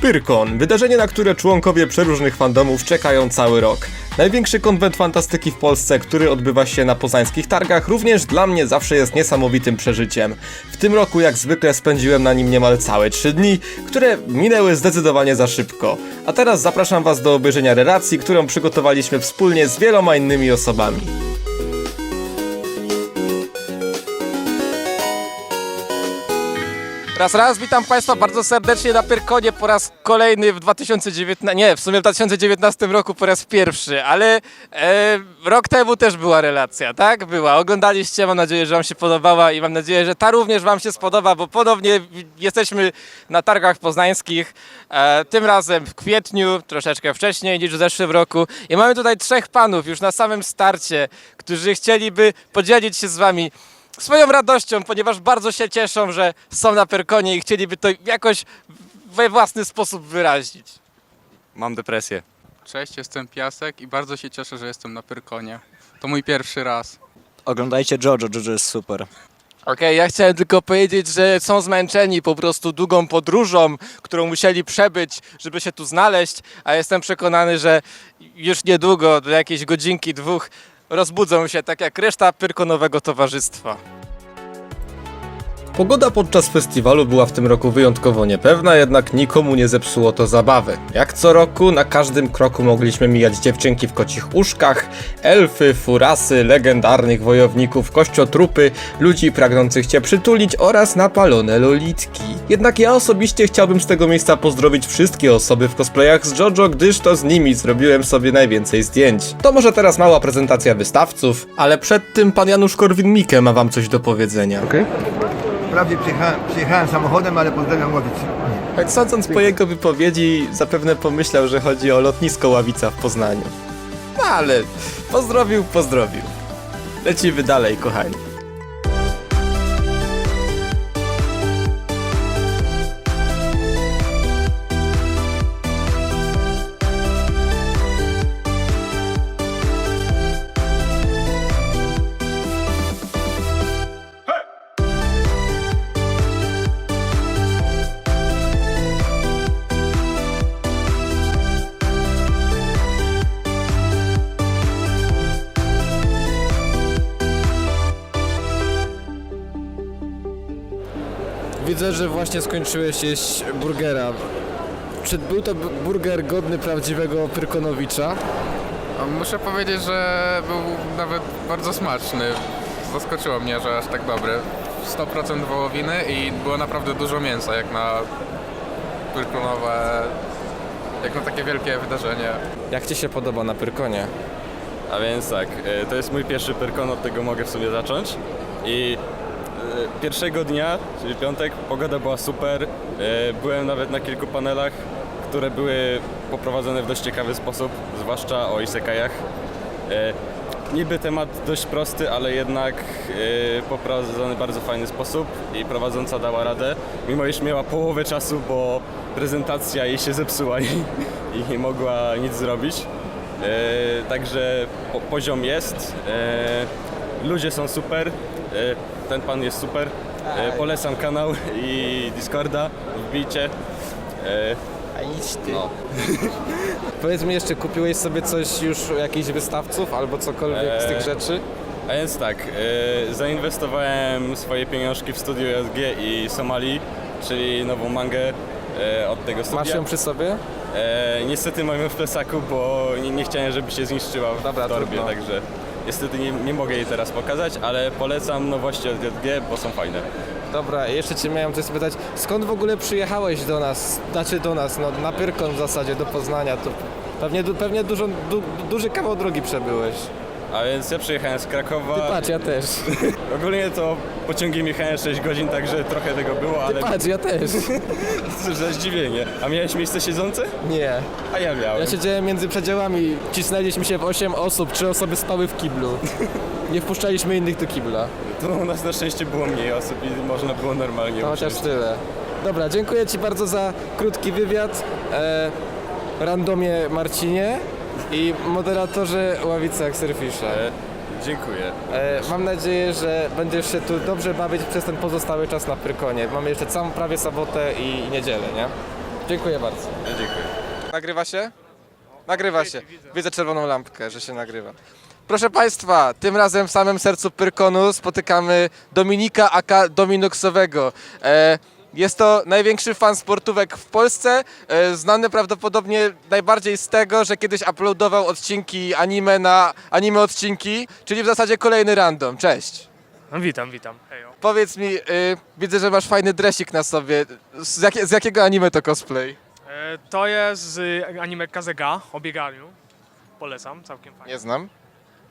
Pyrkon, wydarzenie, na które członkowie przeróżnych fandomów czekają cały rok. Największy konwent fantastyki w Polsce, który odbywa się na poznańskich targach, również dla mnie zawsze jest niesamowitym przeżyciem. W tym roku, jak zwykle, spędziłem na nim niemal całe 3 dni, które minęły zdecydowanie za szybko. A teraz zapraszam Was do obejrzenia relacji, którą przygotowaliśmy wspólnie z wieloma innymi osobami. Raz, raz, witam Państwa bardzo serdecznie na Pyrkonie po raz kolejny w 2019, nie, w sumie w 2019 roku po raz pierwszy, ale e, rok temu też była relacja, tak? Była. Oglądaliście, mam nadzieję, że Wam się podobała i mam nadzieję, że ta również Wam się spodoba, bo ponownie jesteśmy na targach poznańskich, e, tym razem w kwietniu, troszeczkę wcześniej niż w zeszłym roku i mamy tutaj trzech panów już na samym starcie, którzy chcieliby podzielić się z Wami swoją radością, ponieważ bardzo się cieszą, że są na Perkonie i chcieliby to jakoś we własny sposób wyrazić. Mam depresję. Cześć, jestem Piasek i bardzo się cieszę, że jestem na Pyrkonie. To mój pierwszy raz. Oglądajcie Jojo, Jojo jest super. Okej, ja chciałem tylko powiedzieć, że są zmęczeni po prostu długą podróżą, którą musieli przebyć, żeby się tu znaleźć, a jestem przekonany, że już niedługo, do jakiejś godzinki, dwóch, rozbudzą się tak jak reszta Pyrkonowego towarzystwa. Pogoda podczas festiwalu była w tym roku wyjątkowo niepewna, jednak nikomu nie zepsuło to zabawy. Jak co roku, na każdym kroku mogliśmy mijać dziewczynki w kocich uszkach, elfy, furasy, legendarnych wojowników, kościotrupy, ludzi pragnących cię przytulić oraz napalone lolitki. Jednak ja osobiście chciałbym z tego miejsca pozdrowić wszystkie osoby w cosplayach z JoJo, gdyż to z nimi zrobiłem sobie najwięcej zdjęć. To może teraz mała prezentacja wystawców, ale przed tym pan Janusz Korwin-Mikke ma wam coś do powiedzenia. Wprawdzie przyjechałem, przyjechałem samochodem, ale pozdrawiam ławicy. Tak sądząc po jego wypowiedzi, zapewne pomyślał, że chodzi o lotnisko Ławica w Poznaniu. No ale pozdrowił, pozdrowił. Lecimy dalej, kochani. Widzę, że właśnie skończyłeś jeść burgera. Czy był to bu- burger godny prawdziwego Pyrkonowicza? A Muszę powiedzieć, że był nawet bardzo smaczny. Zaskoczyło mnie, że aż tak dobry. 100% wołowiny i było naprawdę dużo mięsa, jak na Pyrkonowe, jak na takie wielkie wydarzenie. Jak Ci się podoba na Pyrkonie? A więc tak, e, to jest mój pierwszy Pyrkon, od tego mogę w sumie zacząć. I pierwszego dnia, czyli piątek, pogoda była super. E, Byłem nawet na kilku panelach, które były poprowadzone w dość ciekawy sposób, zwłaszcza o isekajach. E, Niby temat dość prosty, ale jednak e, poprowadzony w bardzo fajny sposób i prowadząca dała radę, mimo iż miała połowę czasu, bo prezentacja jej się zepsuła i, i nie mogła nic zrobić. Także po, poziom jest. Ludzie są super. E, ten pan jest super. E, polecam kanał i Discorda. Wbijcie. E, A idź Ty. no. Powiedz mi jeszcze, kupiłeś sobie coś już u jakichś wystawców albo cokolwiek z tych rzeczy? A więc tak, zainwestowałem swoje pieniążki w studio JG i Somali, czyli nową mangę od tego studia. Masz ją przy sobie? E, niestety mam ją w plesaku, bo nie, nie chciałem, żeby się zniszczyła w Dobra, torbie, trudno. także niestety nie, nie mogę jej teraz pokazać, ale polecam nowości od JG, bo są fajne. Dobra, jeszcze Cię miałem coś spytać, skąd w ogóle przyjechałeś do nas, znaczy do nas, no na Pyrkon w zasadzie, do Poznania, to pewnie, pewnie dużo, du, duży kawał drogi przebyłeś. A więc ja przyjechałem z Krakowa. Ty patrz, ja też. Ogólnie to pociągiem jechałem 6 godzin, także trochę tego było, Ty ale patrz, ja też. za zdziwienie. A miałeś miejsce siedzące? Nie. A ja miałem. Ja siedziałem między przedziałami, cisnęliśmy się w 8 osób, 3 osoby spały w kiblu. Nie wpuszczaliśmy innych do kibla. To u nas na szczęście było mniej osób i można było normalnie To chociaż usiąść. tyle. Dobra, dziękuję Ci bardzo za krótki wywiad. E, randomie Marcinie. I moderatorzy Ławicy Akserfisza. E, dziękuję. E, mam nadzieję, że będziesz się tu dobrze bawić przez ten pozostały czas na Pyrkonie. Mamy jeszcze całą prawie sobotę i, i niedzielę, nie? Dziękuję bardzo. E, dziękuję. Nagrywa się? Nagrywa się. Widzę czerwoną lampkę, że się nagrywa. Proszę Państwa, tym razem w samym sercu Pyrkonu spotykamy Dominika aka Dominoxowego. E, jest to największy fan sportówek w Polsce, e, znany prawdopodobnie najbardziej z tego, że kiedyś uploadował odcinki anime na anime odcinki, czyli w zasadzie kolejny random. Cześć. No, witam, witam. Hejo. Powiedz mi, y, widzę, że masz fajny dresik na sobie. Z, jakie, z jakiego anime to cosplay? E, to jest z anime Kazega o bieganiu. Polecam, całkiem fajnie. Nie znam.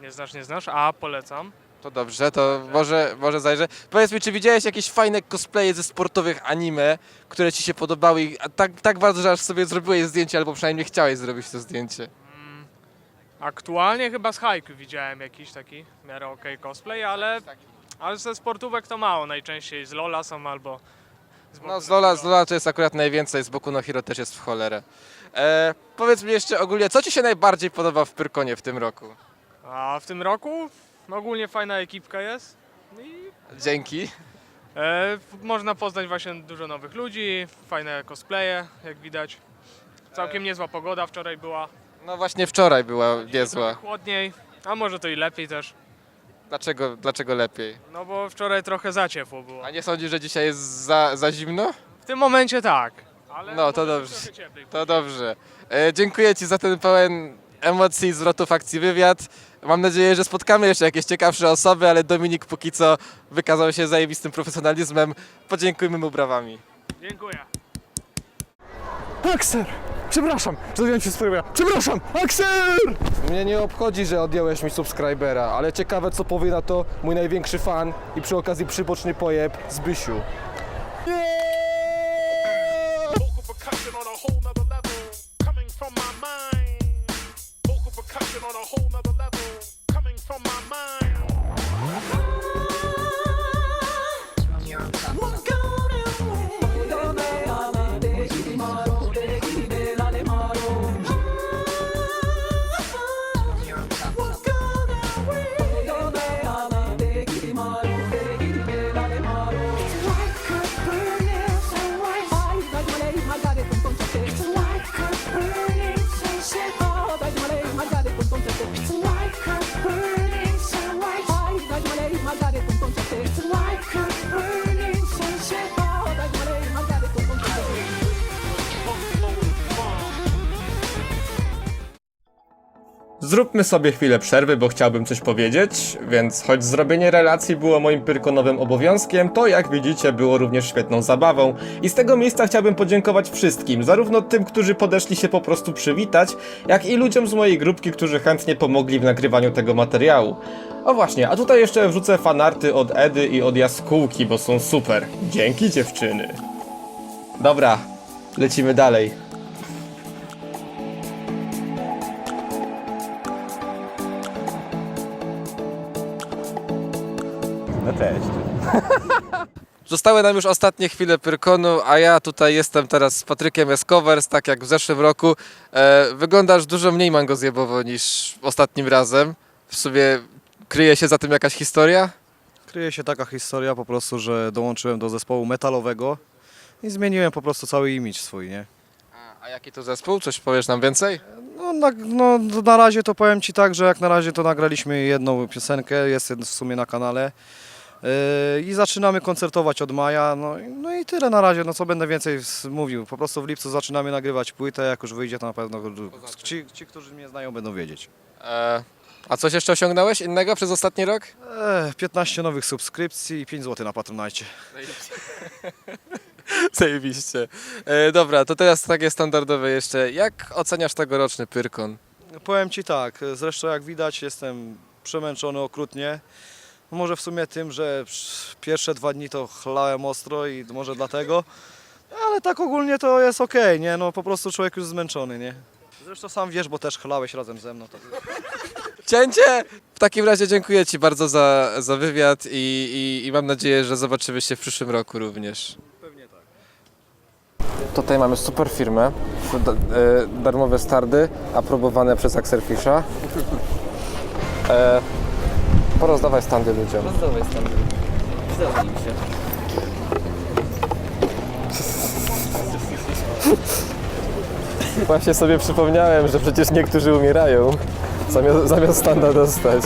Nie znasz, nie znasz, a polecam. To dobrze, to może, może zajrzę. Powiedz mi, czy widziałeś jakieś fajne cosplaye ze sportowych anime, które ci się podobały i a tak, tak bardzo, że aż sobie zrobiłeś zdjęcie, albo przynajmniej chciałeś zrobić to zdjęcie? Aktualnie chyba z Haiku widziałem jakiś taki w miarę okej cosplay, ale, ale ze sportówek to mało. Najczęściej z Lola są albo z No z no Lola, Hero. z Lola to jest akurat najwięcej, z Boku no Hero też jest w cholerę. E, powiedz mi jeszcze ogólnie, co ci się najbardziej podoba w Pyrkonie w tym roku? A w tym roku ogólnie fajna ekipka jest. I Dzięki. e, można poznać właśnie dużo nowych ludzi, fajne cosplaye, jak widać. Całkiem niezła pogoda wczoraj była. No właśnie wczoraj była niezła. Chłodniej, a może to i lepiej też. Dlaczego, dlaczego lepiej? No bo wczoraj trochę za ciepło było. A nie sądzisz, że dzisiaj jest za, za zimno? W tym momencie tak. Ale No, to może dobrze. trochę cieplej. To dobrze. E, dziękuję Ci za ten pełen emocji, zwrotów akcji wywiad. Mam nadzieję, że spotkamy jeszcze jakieś ciekawsze osoby, ale Dominik póki co wykazał się zajebistym profesjonalizmem. Podziękujmy mu brawami. Dziękuję. Akser! Przepraszam, zrobiłem się sprawia. Przepraszam, Akser! Mnie nie obchodzi, że odjąłeś mi subskrybera, ale ciekawe co powie na to mój największy fan i przy okazji przyboczny pojeb Zbysiu. Vocal on a whole nother Zróbmy sobie chwilę przerwy, bo chciałbym coś powiedzieć, więc choć zrobienie relacji było moim pyrkonowym obowiązkiem, to jak widzicie było również świetną zabawą i z tego miejsca chciałbym podziękować wszystkim, zarówno tym, którzy podeszli się po prostu przywitać, jak i ludziom z mojej grupki, którzy chętnie pomogli w nagrywaniu tego materiału. O właśnie, a tutaj jeszcze wrzucę fanarty od Edy i od Jaskółki, bo są super. Dzięki dziewczyny. Dobra, lecimy dalej. No cześć. Zostały nam już ostatnie chwile Pyrkonu, a ja tutaj jestem teraz z Patrykiem Eskowers, tak jak w zeszłym roku. E, wyglądasz dużo mniej mangozjebowo niż ostatnim razem. W sumie kryje się za tym jakaś historia? Kryje się taka historia po prostu, że dołączyłem do zespołu metalowego i zmieniłem po prostu cały imidż swój, nie? A, a jaki to zespół? Coś powiesz nam więcej? No na, no na razie to powiem Ci tak, że jak na razie to nagraliśmy jedną piosenkę, jest w sumie na kanale i zaczynamy koncertować od maja, no, i- no i tyle na razie, no co będę więcej mówił, po prostu w lipcu zaczynamy nagrywać płytę, jak już wyjdzie to na pewno ci, ci którzy mnie znają będą wiedzieć. E, a coś jeszcze osiągnąłeś innego przez ostatni rok? E, 15 nowych subskrypcji i 5 zł na Patronite. Zajebiście. E, dobra, to teraz takie standardowe jeszcze. Jak oceniasz tegoroczny Pyrkon? Powiem Ci tak, zresztą jak widać jestem przemęczony okrutnie. Może w sumie tym, że pierwsze dwa dni to chlałem ostro i może dlatego, ale tak ogólnie to jest okej, nie? No po prostu człowiek już zmęczony, nie? Zresztą sam wiesz, bo też chlałeś razem ze mną. To... Cięcie! W takim razie dziękuję Ci bardzo za, za wywiad i, i, i mam nadzieję, że zobaczymy się w przyszłym roku również. Tutaj mamy super firmę, da- e, darmowe stardy, aprobowane przez Axelfisha. E, porozdawaj standy ludziom. Rozdawaj standy. Przydadzą im się. Właśnie sobie przypomniałem, że przecież niektórzy umierają, zamiast, zamiast standa dostać.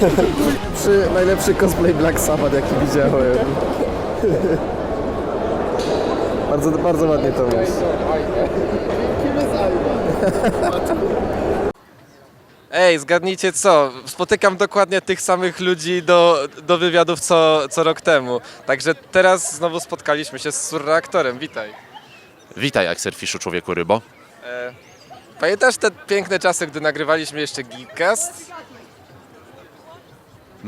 Najlepszy, najlepszy cosplay Black Sabbath jaki widziałem. bardzo, bardzo ładnie to mówisz. Ej, zgadnijcie co? Spotykam dokładnie tych samych ludzi do, do wywiadów co, co rok temu. Także teraz znowu spotkaliśmy się z surreaktorem. Witaj. Witaj, Axelfiszu, człowieku rybo. E, pamiętasz te piękne czasy, gdy nagrywaliśmy jeszcze Geekcast?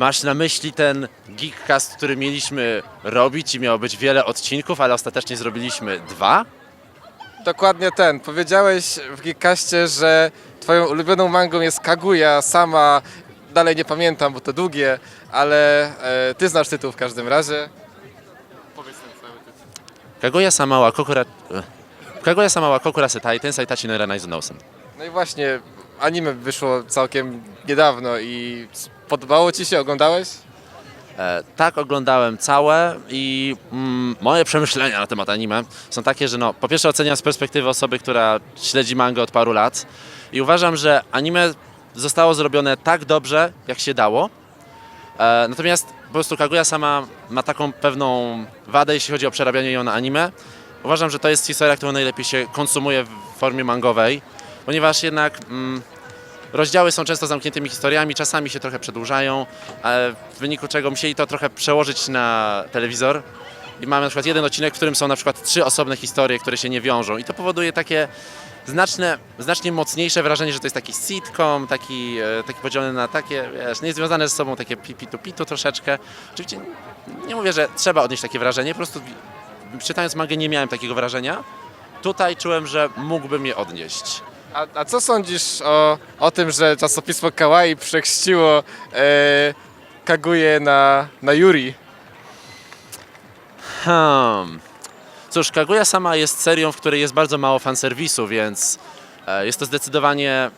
Masz na myśli ten Geekcast, który mieliśmy robić i miało być wiele odcinków, ale ostatecznie zrobiliśmy dwa? Dokładnie ten. Powiedziałeś w Geekcaście, że twoją ulubioną mangą jest Kaguya, sama dalej nie pamiętam, bo to długie, ale e, ty znasz tytuł w każdym razie. Powiedz ten cały tytuł. Kaguya sama wa kokura... eh. Kaguya sama wa kokura setai tensai tachi no eranai zonosen. No i właśnie, anime wyszło całkiem niedawno i podobało ci się? Oglądałeś? E, tak, oglądałem całe i mm, moje przemyślenia na temat anime są takie, że no, po pierwsze oceniam z perspektywy osoby, która śledzi mangę od paru lat i uważam, że anime zostało zrobione tak dobrze, jak się dało. E, natomiast po prostu Kaguya sama ma taką pewną wadę, jeśli chodzi o przerabianie ją na anime. Uważam, że to jest historia, którą najlepiej się konsumuje w formie mangowej, ponieważ jednak mm, rozdziały są często zamkniętymi historiami, czasami się trochę przedłużają, w wyniku czego musieli to trochę przełożyć na telewizor. I mamy na przykład jeden odcinek, w którym są na przykład trzy osobne historie, które się nie wiążą. I to powoduje takie znaczne, znacznie mocniejsze wrażenie, że to jest taki sitcom, taki, e, taki podzielony na takie, wiesz, niezwiązane ze sobą takie pitu-pitu troszeczkę. Oczywiście nie mówię, że trzeba odnieść takie wrażenie, po prostu czytając mangę nie miałem takiego wrażenia. Tutaj czułem, że mógłbym je odnieść. A, a co sądzisz o, o tym, że czasopismo Kawaii przechrzciło e, Kaguję na, na Yuri? Hmm. Cóż, Kaguya sama jest serią, w której jest bardzo mało fanserwisu, więc e, jest to zdecydowanie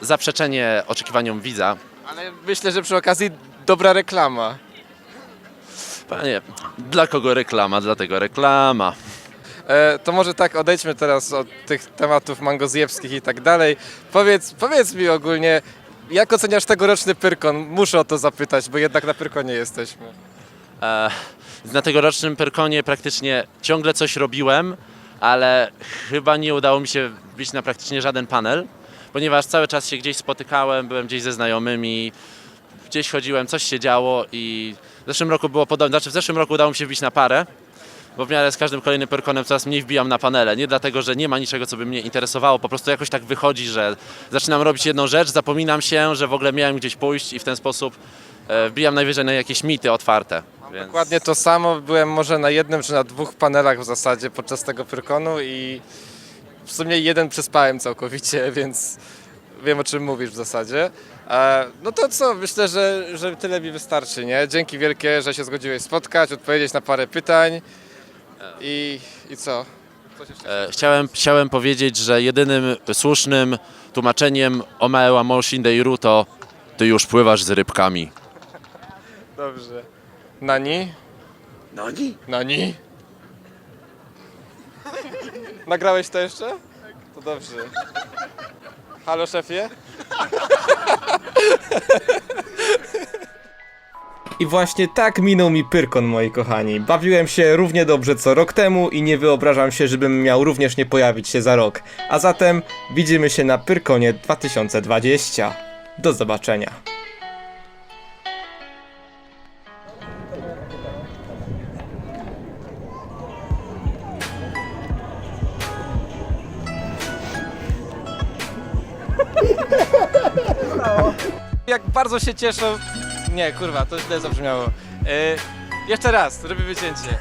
zaprzeczenie oczekiwaniom widza. Ale myślę, że przy okazji dobra reklama. Panie, dla kogo reklama, dlatego reklama. E, to może tak odejdźmy teraz od tych tematów mangozjebskich i tak dalej. Powiedz, powiedz mi ogólnie, jak oceniasz tegoroczny Pyrkon? Muszę o to zapytać, bo jednak na Pyrkonie jesteśmy. E, na tegorocznym Perkonie praktycznie ciągle coś robiłem, ale chyba nie udało mi się wbić na praktycznie żaden panel, ponieważ cały czas się gdzieś spotykałem, byłem gdzieś ze znajomymi, gdzieś chodziłem, coś się działo i w zeszłym roku było podobnie, znaczy w zeszłym roku udało mi się wbić na parę, bo w miarę z każdym kolejnym Perkonem coraz mniej wbijam na panele. Nie dlatego, że nie ma niczego, co by mnie interesowało, po prostu jakoś tak wychodzi, że zaczynam robić jedną rzecz, zapominam się, że w ogóle miałem gdzieś pójść i w ten sposób e, wbijam najwyżej na jakieś mity otwarte. Więc... Dokładnie to samo, byłem może na jednym czy na dwóch panelach w zasadzie podczas tego Pyrkonu i w sumie jeden przespałem całkowicie, więc wiem o czym mówisz w zasadzie. E, no to co, myślę, że, że tyle mi wystarczy, nie? Dzięki wielkie, że się zgodziłeś spotkać, odpowiedzieć na parę pytań i, i co? E, Chciałem, chciałem powiedzieć, że jedynym słusznym tłumaczeniem Omeła Moshindeiru to ty już pływasz z rybkami. Dobrze. Nani? Nani? Nani? Nagrałeś to jeszcze? To dobrze. Halo szefie? I właśnie tak minął mi Pyrkon, moi kochani. Bawiłem się równie dobrze co rok temu i nie wyobrażam się, żebym miał również nie pojawić się za rok. A zatem widzimy się na Pyrkonie 2020. Do zobaczenia. Jak bardzo się cieszą... Nie, kurwa, to źle zabrzmiało. E, jeszcze raz, robię wycięcie.